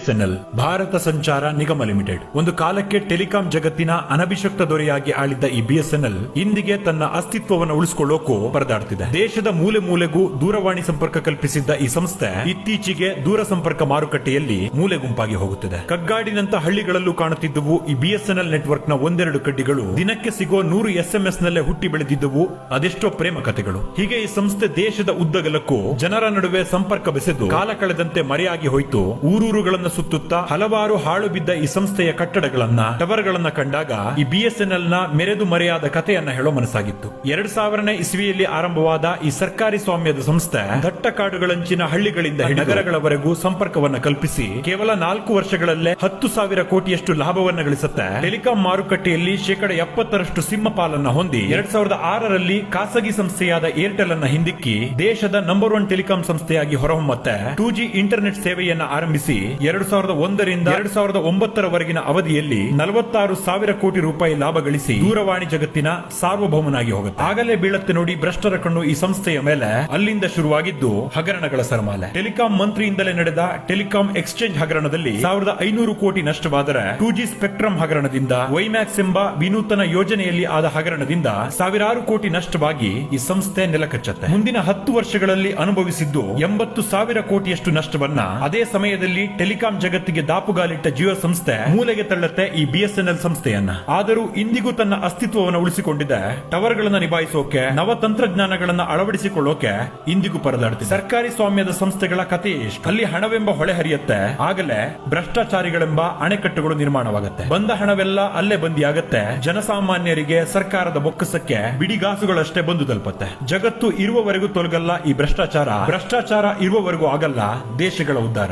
BSNL Bharat ಸಂಚಾರ ನಿಗಮ limited. ಒಂದು ಕಾಲಕ್ಕೆ ಟೆಲಿಕಾಂ ಜಗತ್ತಿನ ಅನಭಿಷಕ್ತ ದೊರೆಯಾಗಿ ಆಳಿದ್ದ ಈ ಬಿಎಸ್ಎನ್ಎಲ್ ಇಂದಿಗೆ ತನ್ನ ಅಸ್ತಿತ್ವವನ್ನು ಉಳಿಸಿಕೊಳ್ಳೋಕು ಪರದಾಡ್ತಿದೆ. ದೇಶದ ಮೂಲೆ ಮೂಲೆಗೂ ದೂರವಾಣಿ ಸಂಪರ್ಕ ಕಲ್ಪಿಸಿದ್ದ ಈ ಸಂಸ್ಥೆ ಇತ್ತೀಚೆಗೆ ದೂರ ಸಂಪರ್ಕ ಮಾರುಕಟ್ಟೆಯಲ್ಲಿ ಮೂಲೆ ಗುಂಪಾಗಿ ಹೋಗುತ್ತಿದೆ. ಕಗ್ಗಾಡಿನಂತ ಹಳ್ಳಿಗಳಲ್ಲೂ ಕಾಣುತ್ತಿದ್ದವು ಈ ಬಿಎಸ್ಎನ್ಎಲ್ ನೆಟ್ವರ್ಕ್ನ ಒಂದೆರಡು ಕಡ್ಡಿಗಳು. ದಿನಕ್ಕೆ ಸಿಗೋ ನೂರು ಎಸ್ಎಂಎಸ್ ನಲ್ಲೇ ಹುಟ್ಟಿ ಬೆಳೆದಿದ್ದವು ಅದೆಷ್ಟೋ ಪ್ರೇಮ ಕಥೆಗಳು. ಹೀಗೆ ಈ ಸಂಸ್ಥೆ ದೇಶದ ಉದ್ದಗಲಕ್ಕೂ ಜನರ ನಡುವೆ ಸಂಪರ್ಕ ಬೆಸೆದು ಕಾಲ ಕಳೆದಂತೆ ಮರೆಯಾಗಿ ಹೋಯಿತು. ಊರೂರುಗಳನ್ನ ಸುತ್ತುತ್ತಾ ಹಲವಾರು ಹಾಳು ಬಿದ್ದ ಈ ಸಂಸ್ಥೆಯ ಕಟ್ಟಡಗಳನ್ನ, ಟವರ್ಗಳನ್ನ ಕಂಡಾಗ ಈ ಬಿಎಸ್ಎನ್ಎಲ್ನ ಮೆರೆದು ಮರೆಯಾದ ಕಥೆಯನ್ನ ಹೇಳೋ ಮನಸ್ಸಾಗಿತ್ತು. ಎರಡ್ ಸಾವಿರನೇ ಇಸ್ವಿಯಲ್ಲಿ ಆರಂಭವಾದ ಈ ಸರ್ಕಾರಿ ಸ್ವಾಮ್ಯದ ಸಂಸ್ಥೆ ದಟ್ಟ ಕಾಡುಗಳಂಚಿನ ಹಳ್ಳಿಗಳಿಂದ ನಗರಗಳವರೆಗೂ ಸಂಪರ್ಕವನ್ನ ಕಲ್ಪಿಸಿ, ಕೇವಲ ನಾಲ್ಕು ವರ್ಷಗಳಲ್ಲೇ ಹತ್ತು ಸಾವಿರ ಕೋಟಿಯಷ್ಟು ಲಾಭವನ್ನ ಗಳಿಸುತ್ತೆ. ಟೆಲಿಕಾಂ ಮಾರುಕಟ್ಟೆಯಲ್ಲಿ ಶೇಕಡ ಎಪ್ಪತ್ತರಷ್ಟು ಸಿಂಹ ಪಾಲನ್ನ ಹೊಂದಿ, ಎರಡ್ ಸಾವಿರದ ಆರರಲ್ಲಿ ಖಾಸಗಿ ಸಂಸ್ಥೆಯಾದ ಏರ್ಟೆಲ್ ಅನ್ನ ಹಿಂದಿಕ್ಕಿ ದೇಶದ ನಂಬರ್ ಒನ್ ಟೆಲಿಕಾಂ ಸಂಸ್ಥೆಯಾಗಿ ಹೊರಹೊಮ್ಮತ್ತೆ. ಟೂ ಜಿ ಇಂಟರ್ನೆಟ್ ಸೇವೆಯನ್ನ ಆರಂಭಿಸಿ, ಎರಡ್ ಸಾವಿರದ ಒಂದರಿಂದ ಎರಡು ಸಾವಿರದ ಒಂಬತ್ತರವರೆಗಿನ ಅವಧಿಯಲ್ಲಿ ನಲವತ್ತಾರು ಸಾವಿರ ಕೋಟಿ ರೂಪಾಯಿ ಲಾಭ ಗಳಿಸಿ ದೂರವಾಣಿ ಜಗತ್ತಿನ ಸಾರ್ವಭೌಮನಾಗಿ ಹೋಗುತ್ತೆ. ಆಗಲೇ ಬೀಳತ್ತೆ ನೋಡಿ ಭ್ರಷ್ಟರ ಕಣ್ಣು ಈ ಸಂಸ್ಥೆಯ ಮೇಲೆ. ಅಲ್ಲಿಂದ ಶುರುವಾಗಿದ್ದು ಹಗರಣಗಳ ಸರಮಾಲೆ. ಟೆಲಿಕಾಂ ಮಂತ್ರಿಯಿಂದಲೇ ನಡೆದ ಟೆಲಿಕಾಂ ಎಕ್ಸ್ಚೇಂಜ್ ಹಗರಣದಲ್ಲಿ ಸಾವಿರದ ಐನೂರು ಕೋಟಿ ನಷ್ಟವಾದರೆ ಟೂ ಜಿ ಸ್ಪೆಕ್ಟ್ರಮ್ ಹಗರಣದಿಂದ, ವೈಮ್ಯಾಕ್ಸ್ ಎಂಬ ವಿನೂತನ ಯೋಜನೆಯಲ್ಲಿ ಆದ ಹಗರಣದಿಂದ ಸಾವಿರಾರು ಕೋಟಿ ನಷ್ಟವಾಗಿ ಈ ಸಂಸ್ಥೆ ನೆಲಕಚ್ಚತ್ತೆ. ಮುಂದಿನ ಹತ್ತು ವರ್ಷಗಳಲ್ಲಿ ಅನುಭವಿಸಿದ್ದು ಎಂಬತ್ತು ಸಾವಿರ ಕೋಟಿಯಷ್ಟು ನಷ್ಟವನ್ನ ಅದೇ ಸಮಯದಲ್ಲಿ ಟೆಲಿಕಾಂ ಜಗತ್ತಿಗೆ ದಾಪುಗಾಲಿಟ್ಟ ಜಿಯೋ ಸಂಸ್ಥೆ ಮೂಲೆಗೆ ತಳ್ಳತ್ತೆ ಈ ಬಿಎಸ್ಎನ್ಎಲ್ ಸಂಸ್ಥೆಯನ್ನ. ಆದರೂ ಇಂದಿಗೂ ತನ್ನ ಅಸ್ತಿತ್ವವನ್ನು ಉಳಿಸಿಕೊಂಡಿದೆ. ಟವರ್ಗಳನ್ನ ನಿಭಾಯಿಸೋಕೆ, ನವ ತಂತ್ರಜ್ಞಾನಗಳನ್ನ ಅಳವಡಿಸಿಕೊಳ್ಳೋಕೆ ಇಂದಿಗೂ ಪರದಾಡ್ತಿದೆ. ಸರ್ಕಾರಿ ಸ್ವಾಮ್ಯದ ಸಂಸ್ಥೆಗಳ ಕಥೆ ಅಲ್ಲಿ ಹಣವೆಂಬ ಹೊಳೆ ಹರಿಯುತ್ತೆ. ಆಗಲೇ ಭ್ರಷ್ಟಾಚಾರಿಗಳೆಂಬ ಅಣೆಕಟ್ಟುಗಳು ನಿರ್ಮಾಣವಾಗುತ್ತೆ. ಬಂದ ಹಣವೆಲ್ಲ ಅಲ್ಲೇ ಬಂದಿಯಾಗತ್ತೆ. ಜನಸಾಮಾನ್ಯರಿಗೆ ಸರ್ಕಾರದ ಬೊಕ್ಕಸಕ್ಕೆ ಬಿಡಿಗಾಸುಗಳಷ್ಟೇ ಬಂದು ತಲುಪತ್ತೆ. ಜಗತ್ತು ಇರುವವರೆಗೂ ತೊಲಗಲ್ಲ ಈ ಭ್ರಷ್ಟಾಚಾರ. ಭ್ರಷ್ಟಾಚಾರ ಇರುವವರೆಗೂ ಆಗಲ್ಲ ದೇಶಗಳ ಉದ್ಧಾರ.